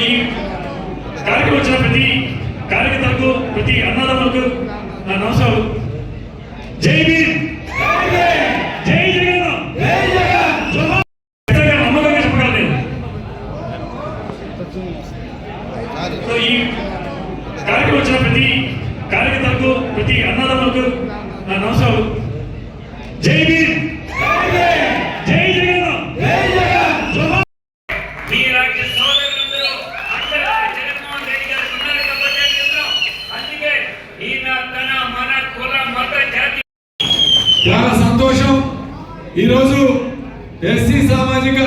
ఈ కార్యక్రమం వచ్చిన ప్రతి కార్యకర్తలకు ప్రతి అన్నదమ్ములకు నా నమస్కారం జై భీమ్! జై జగన్ నమ్మకంగా చెప్పగలను సో ఈ కార్యక్రమం వచ్చిన ప్రతి కార్యకర్తలకు ప్రతి అన్నదమ్ములకు నా నమస్కారం జై భీమ్ జై జగన్ జోహార్. మీలాంటి సోదరులందరూ అండగా జగన్మోహన్ రెడ్డి గారు ఉన్నారు కాబట్టి అని చెప్తున్నాం. అందుకే ఈయన తన మన కుల మత జాతి చాలా సంతోషం. ఈరోజు ఎస్సీ సామాజిక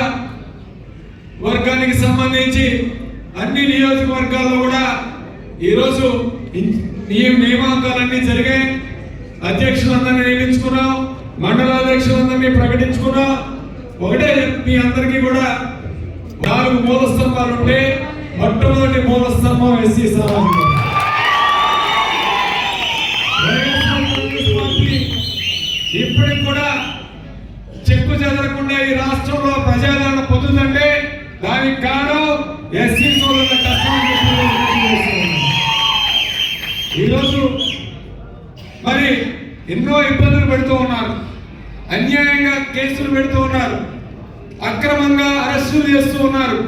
వర్గానికి సంబంధించి అన్ని నియోజకవర్గాల్లో కూడా ఈరోజు ఇన్- నియామకాలన్నీ జరిగాయి. అధ్యక్షులందరినీ నియమించుకున్నాం మండలాధ్యక్షులందరినీ ప్రకటించుకున్నాం. ఒకటే మీ అందరికీ కూడా నాలుగు మూల స్తంభాలు ఉంటే మొట్టమొదటి మూల స్తంభం ఎస్సీ సామాజిక. దానికి కారణం ఎస్సీ సోదరుల కష్టం ఈరోజు మరి ఎన్నో ఇబ్బందులు పెడుతూ ఉన్నారు. అన్యాయంగా కేసులు పెడుతూ ఉన్నారు. అక్రమంగా అరెస్టులు చేస్తూ ఉన్నారు.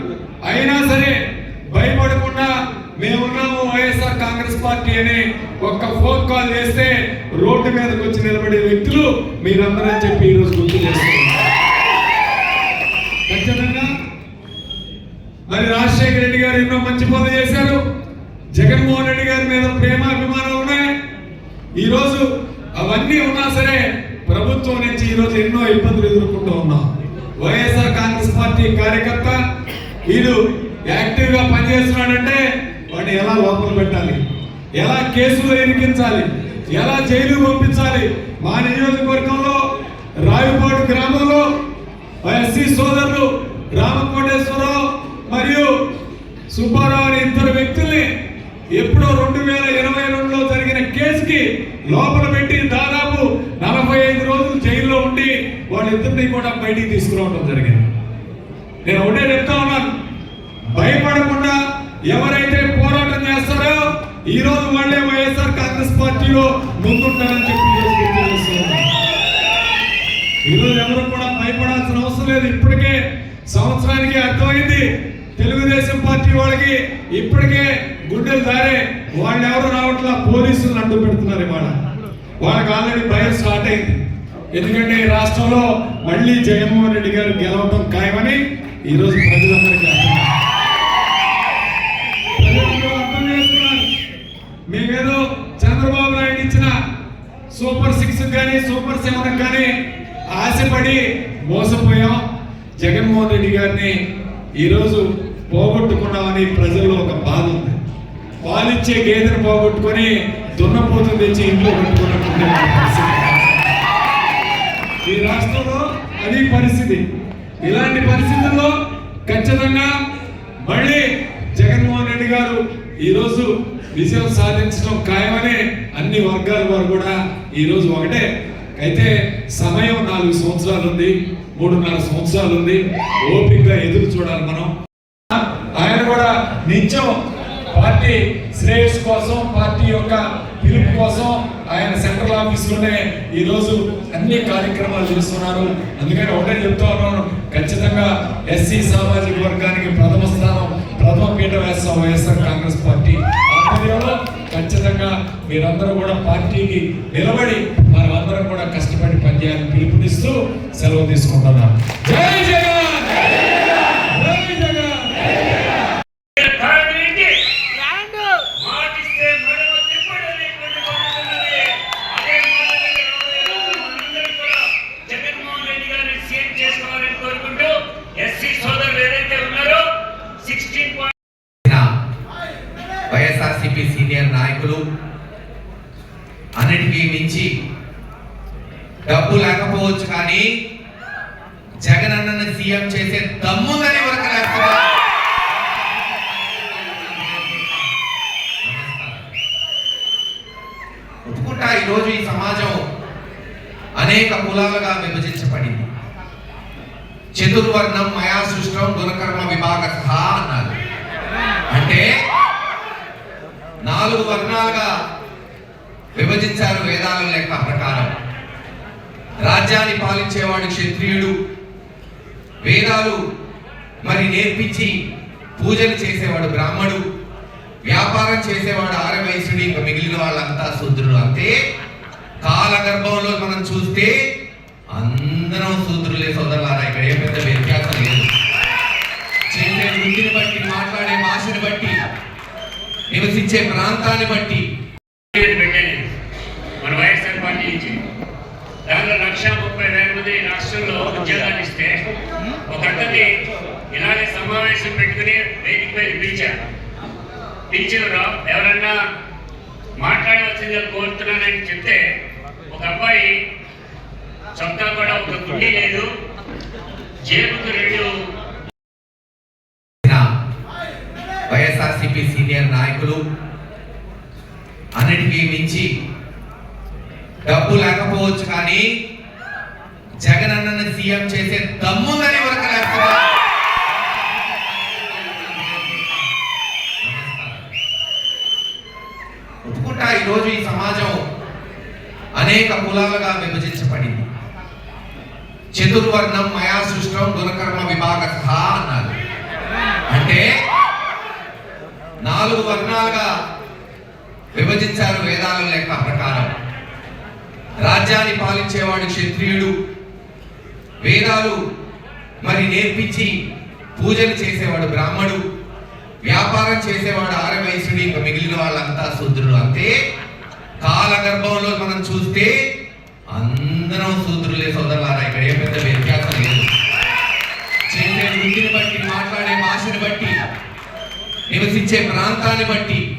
అయినా సరే భయపడకుండా మేమున్నాము వైఎస్ఆర్ కాంగ్రెస్ పార్టీ అని ఒక్క ఫోన్ కాల్ చేస్తే రోడ్డు మీదకి వచ్చి నిలబడే వ్యక్తులు మీరందరూ చెప్పి ఈరోజు గుర్తు చేస్తున్నారు ఖచ్చితంగా మరి రాజశేఖర రెడ్డి గారు ఎన్నో మంచి పనులు చేశారు. జగన్మోహన్ రెడ్డి గారి మీద ప్రేమ అభిమానాలు ఉన్నాయి. ఈరోజు అవన్నీ ఉన్నా సరే ప్రభుత్వం నుంచి ఈరోజు ఎన్నో ఇబ్బందులు ఎదుర్కొంటూ ఉన్నాం. వైఎస్ఆర్ కాంగ్రెస్ పార్టీ కార్యకర్త వీడు యాక్టివ్గా పనిచేస్తున్నాడంటే వాడిని ఎలా లోపల పెట్టాలి? ఎలా కేసులు ఎరికించాలి? ఎలా జైలు పంపించాలి? మా నియోజకవర్గంలో రాయపాడు గ్రామంలో ఎస్సీ సోదరులు రామకోటేశ్వరరావు మరియు సుబ్బారావు అనే ఇద్దరు వ్యక్తుల్ని ఎప్పుడో రెండు వేల ఇరవై రెండులో జరిగిన కేసుకి లోపల పెట్టి దాదాపు నలభై ఐదు రోజులు జైల్లో ఉండి వాళ్ళిద్దరిని కూడా బయటికి తీసుకురావడం జరిగింది. నేను ఒకటే చెప్తా ఉన్నాను. భయపడకుండా ఎవరైతే పోరాటం చేస్తారో ఈ రోజు వాళ్ళే వైఎస్ఆర్ కాంగ్రెస్ పార్టీలో ముందుంటారని చెప్పి ఈరోజు ఈరోజు ఎవరు కూడా భయపడాల్సిన అవసరం లేదు. ఇప్పటికే సంవత్సరానికి అర్థమైంది. తెలుగుదేశం పార్టీ వాళ్ళకి ఇప్పటికే గుండెలు దారే వాళ్ళు ఎవరు రావట్లా పోలీసులు అడ్డు పెడుతున్నారు ఇవాళ. వాళ్ళకి ఆల్రెడీ భయం స్టార్ట్ అయింది. ఎందుకంటే ఈ రాష్ట్రంలో మళ్ళీ జగన్మోహన్ రెడ్డి గారు గెలవటం ఖాయమని ఈరోజు ప్రజలందరికీ అర్థం చేస్తున్నారు మేమేదో చంద్రబాబు నాయుడు ఇచ్చిన సూపర్ సిక్స్ కానీ సూపర్ సెవెన్ కానీ ఆశపడి మోసపోయాం. జగన్మోహన్ రెడ్డి గారిని ఈరోజు పోగొట్టుకున్నామని ప్రజల్లో ఒక బాధ ఉంది. పాలిచ్చే గేదెను పోగొట్టుకొని దున్నపోతు తెచ్చి ఇంట్లో పెట్టుకున్నట్టుండే ఈ రాష్ట్రంలో అది పరిస్థితి. ఇలాంటి పరిస్థితుల్లో ఖచ్చితంగా మళ్ళీ జగన్మోహన్ రెడ్డి గారు ఈరోజు విజయం సాధించడం ఖాయమని అన్ని వర్గాల వారు కూడా ఈరోజు ఒకటే. అయితే సమయం నాలుగు సంవత్సరాలు ఉంది మూడున్నర సంవత్సరాలు ఉంది. ఓపిక ఎదురు చూడాలి మనం ఆయన కూడా నిత్యం పార్టీ శ్రేయస్ కోసం పార్టీ యొక్క పిలుపు కోసం ఆయన సెంట్రల్ ఆఫీస్లోనే ఈరోజు అన్ని కార్యక్రమాలు చేస్తున్నారు. అందుకని ఒకటే చెప్తా ఉన్నాను ఖచ్చితంగా ఎస్సీ సామాజిక వర్గానికి ప్రథమ స్థానం ప్రథమ పీఠ వేస్తాం వైఎస్ఆర్ కాంగ్రెస్ పార్టీ ఆధ్వర్యంలో. ఖచ్చితంగా మీరందరూ కూడా పార్టీకి నిలబడి మనమందరం కూడా కష్టపడి పనిచేయాలని పిలుపునిస్తూ సెలవు తీసుకుంటున్నాం. జై జగన్ జై జగన్ కారణం ఏంటి మాటిస్తే మడమ తిప్పడు అనేటువంటి మాట ఉన్నది. అదే మాట మీద రాబోయే రోజుల్లో మనందరం కూడా జగన్మోహన్ రెడ్డి గారిని సీఎం చేసుకోవాలని కోరుకుంటూ ఎస్సీ సోదరులు ఏదైతే ఉన్నారో సిక్స్టీన్ వైఎస్ఆర్సీపీ సీనియర్ నాయకులు అన్నిటికీ మించి డబ్బు లేకపోవచ్చు కానీ జగన్ అన్నని సీఎం చేసే దమ్ముందని ఎవరికి లేకపోతే ఒప్పుకుంటా ఈరోజు ఈ సమాజం అనేక కులాలుగా విభజించబడింది. చతుర్వర్ణం మయా సృష్టం గుణకర్మ విభాగ అన్నారు. అంటే నాలుగు వర్ణాలుగా విభజించారు వేదాల లెక్క ప్రకారం. రాజ్యాన్ని పాలించేవాడు క్షత్రియుడు. వేదాలు మరి నేర్పించి పూజలు చేసేవాడు బ్రాహ్మడు. వ్యాపారం చేసేవాడు ఆరవయసుడు ఇంకా మిగిలిన వాళ్ళంతా శూద్రుడు. అంతే కాలగర్భంలో మనం చూస్తే అందరం శూద్రులే సోదరులారా. ఇక్కడ ఏ పెద్ద వ్యత్యాసం లేదు. చేసే వృత్తిని బట్టి మాట్లాడే భాషని బట్టి నివసించే ప్రాంతాన్ని బట్టి మన వైఎస్ఆర్ పార్టీ నుంచి దానిలో లక్ష ముప్పై వేల మంది రాష్ట్రంలో ఉద్యోగాలు ఇస్తే ఒక అతన్ని ఇలాగే సమావేశం పెట్టుకుని వేదిక మీద పిలిచారు. పిలిచినప్పుడు ఎవరన్నా మాట్లాడవలసిందిగా కోరుతున్నానని చెప్తే ఒక అబ్బాయి చొక్కా కూడా ఒక గుండీ లేదు జేబుకు రెండు వైఎస్ఆర్సిపి సీనియర్ నాయకులు అన్నిటికీ మించి డబ్బు లేకపోవచ్చు కానీ జగన్ అన్నని సీఎం చేసే దమ్ముందని వరకు లేస్తున్నారు ఒప్పుకుంటా ఈరోజు ఈ సమాజం అనేక కులాలుగా విభజించబడింది. చతుర్వర్ణం మయా సృష్టం గుణకర్మ విభాగ సహా అన్నారు. అంటే నాలుగు వర్ణాలుగా విభజించారు వేదాల లెక్క ప్రకారం. రాజ్యాన్ని పాలించేవాడు క్షత్రియుడు. వేదాలు మరి నేర్పించి పూజలు చేసేవాడు బ్రాహ్మడు. వ్యాపారం చేసేవాడు ఆరవయసుడు ఇంకా మిగిలిన వాళ్ళంతా శూద్రుడు అంతే కాలగర్భంలో మనం చూస్తే అందరం శూద్రులే సోదరులారా. ఇక్కడ ఏ పెద్ద వ్యత్యాసం లేదు. చేసే వృత్తిని బట్టి మాట్లాడే భాషని బట్టి నివసించే ప్రాంతాన్ని బట్టి